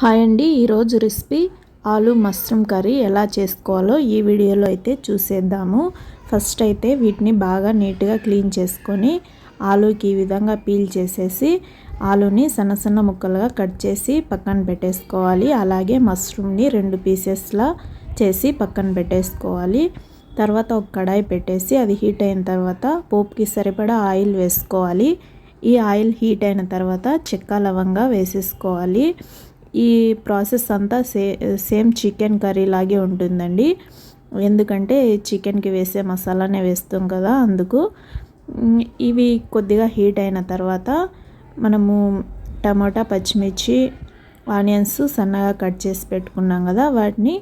Hi అండి ఈరోజు recipe ఆలు మష్రూమ్ కర్రీ ఎలా చేసుకోవాలో ఈ వీడియోలో అయితే చూసేద్దాము. ఫస్ట్ అయితే వీటిని బాగా నీట్గా క్లీన్ చేసుకొని ఆలుకి ఈ విధంగా పీల్ చేసేసి ఆలుని సన్న సన్న ముక్కలుగా కట్ చేసి పక్కన పెట్టేసుకోవాలి. అలాగే మష్రూమ్ని రెండు పీసెస్లా చేసి పక్కన పెట్టేసుకోవాలి. తర్వాత ఒక కడాయి పెట్టేసి అది హీట్ అయిన తర్వాత పోపుకి సరిపడా ఆయిల్ వేసుకోవాలి. ఈ ఆయిల్ హీట్ అయిన తర్వాత చెక్క లవంగా వేసేసుకోవాలి. ఈ ప్రాసెస్ అంతా సే సేమ్ చికెన్ కర్రీ లాగే ఉంటుందండి. ఎందుకంటే చికెన్కి వేసే మసాలానే వేస్తాం కదా అందుకు. ఇవి కొద్దిగా హీట్ అయిన తర్వాత మనము టమాటా పచ్చిమిర్చి ఆనియన్స్ సన్నగా కట్ చేసి పెట్టుకున్నాం కదా వాటిని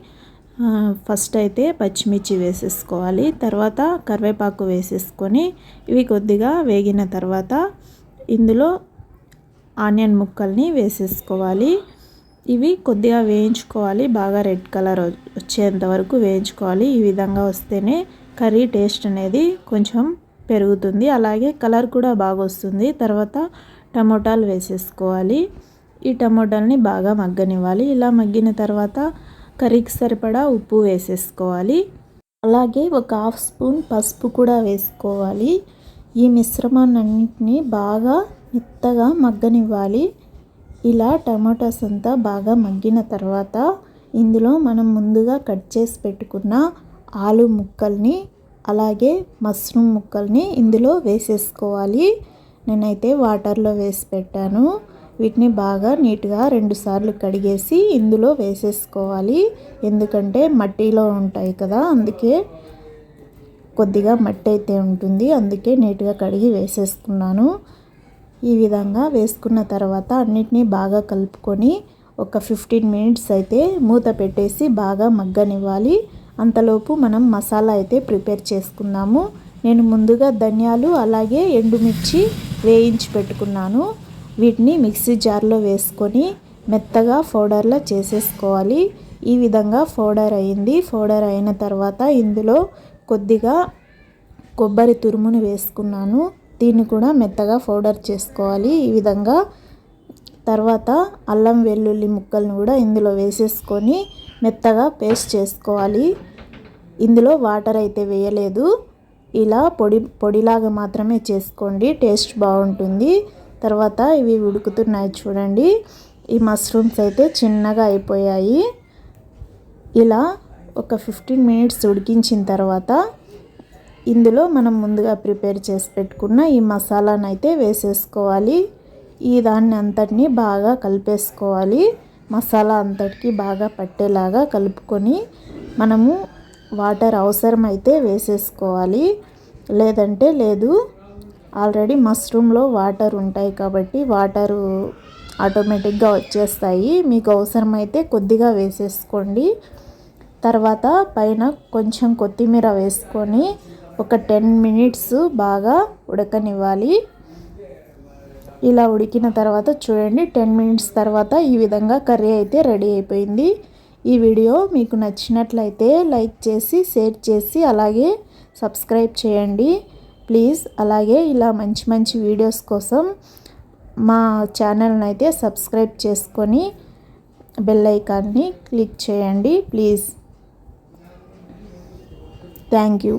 ఫస్ట్ అయితే పచ్చిమిర్చి వేసేసుకోవాలి. తర్వాత కరివేపాకు వేసేసుకొని ఇవి కొద్దిగా వేగిన తర్వాత ఇందులో ఆనియన్ ముక్కల్ని వేసేసుకోవాలి. ఇవి కొద్దిగా వేయించుకోవాలి. బాగా రెడ్ కలర్ వచ్చేంత వరకు వేయించుకోవాలి. ఈ విధంగా వస్తేనే కర్రీ టేస్ట్ అనేది కొంచెం పెరుగుతుంది. అలాగే కలర్ కూడా బాగా వస్తుంది. తర్వాత టమోటాలు వేసేసుకోవాలి. ఈ టమోటాలని బాగా మగ్గనివ్వాలి. ఇలా మగ్గిన తర్వాత కర్రీకి సరిపడా ఉప్పు వేసేసుకోవాలి. అలాగే ఒక హాఫ్ స్పూన్ పసుపు కూడా వేసుకోవాలి. ఈ మిశ్రమాన్నింటినీ బాగా మెత్తగా మగ్గనివ్వాలి. ఇలా టమాటాస్ అంతా బాగా మగ్గిన తర్వాత ఇందులో మనం ముందుగా కట్ చేసి పెట్టుకున్న ఆలు ముక్కల్ని అలాగే మష్రూమ్ ముక్కల్ని ఇందులో వేసేసుకోవాలి. నేనైతే వాటర్లో వేసి పెట్టాను. వీటిని బాగా నీట్గా రెండుసార్లు కడిగేసి ఇందులో వేసేసుకోవాలి. ఎందుకంటే మట్టిలో ఉంటాయి కదా అందుకే కొద్దిగా మట్టి అయితే ఉంటుంది. అందుకే నీట్గా కడిగి వేసేసుకున్నాను. ఈ విధంగా వేసుకున్న తర్వాత అన్నిటినీ బాగా కలుపుకొని ఒక ఫిఫ్టీన్ మినిట్స్ అయితే మూత పెట్టేసి బాగా మగ్గనివ్వాలి. అంతలోపు మనం మసాలా అయితే ప్రిపేర్ చేసుకుందాము. నేను ముందుగా ధనియాలు అలాగే ఎండుమిర్చి వేయించి పెట్టుకున్నాను. వీటిని మిక్సీ జార్లో వేసుకొని మెత్తగా పౌడర్లా చేసేసుకోవాలి. ఈ విధంగా పౌడర్ అయింది. పౌడర్ అయిన తర్వాత ఇందులో కొద్దిగా కొబ్బరి తురుమును వేసుకున్నాను. దీన్ని కూడా మెత్తగా పౌడర్ చేసుకోవాలి. ఈ విధంగా తర్వాత అల్లం వెల్లుల్లి ముక్కలను కూడా ఇందులో వేసేసుకొని మెత్తగా పేస్ట్ చేసుకోవాలి. ఇందులో వాటర్ అయితే వేయలేదు. ఇలా పొడి పొడిలాగా మాత్రమే చేసుకోండి. టేస్ట్ బాగుంటుంది. తర్వాత ఇవి ఉడుకుతున్నాయి చూడండి. ఈ మష్రూమ్స్ అయితే చిన్నగా అయిపోయాయి. ఇలా ఒక ఫిఫ్టీన్ మినిట్స్ ఉడికించిన తర్వాత ఇందులో మనం ముందుగా ప్రిపేర్ చేసి పెట్టుకున్న ఈ మసాలాను అయితే వేసేసుకోవాలి. ఈ దాన్ని అంతటిని బాగా కలిపేసుకోవాలి. మసాలా అంతటికి బాగా పట్టేలాగా కలుపుకొని మనము వాటర్ అవసరమైతే వేసేసుకోవాలి. లేదంటే లేదు ఆల్రెడీ మష్రూమ్లో వాటర్ ఉంటాయి కాబట్టి వాటరు ఆటోమేటిక్గా వచ్చేస్తాయి. మీకు అవసరమైతే కొద్దిగా వేసేసుకోండి. తర్వాత పైన కొంచెం కొత్తిమీర వేసుకొని ఒక టెన్ మినిట్స్ బాగా ఉడకనివ్వాలి. ఇలా ఉడికిన తర్వాత చూడండి టెన్ మినిట్స్ తర్వాత ఈ విధంగా కర్రీ అయితే రెడీ అయిపోయింది. ఈ వీడియో మీకు నచ్చినట్లయితే లైక్ చేసి షేర్ చేసి అలాగే సబ్స్క్రైబ్ చేయండి. ప్లీజ్ అలాగే ఇలా మంచి మంచి వీడియోస్ కోసం మా ఛానల్ని అయితే సబ్స్క్రైబ్ చేసుకొని బెల్ ఐకాన్ని క్లిక్ చేయండి ప్లీజ్. Thank you.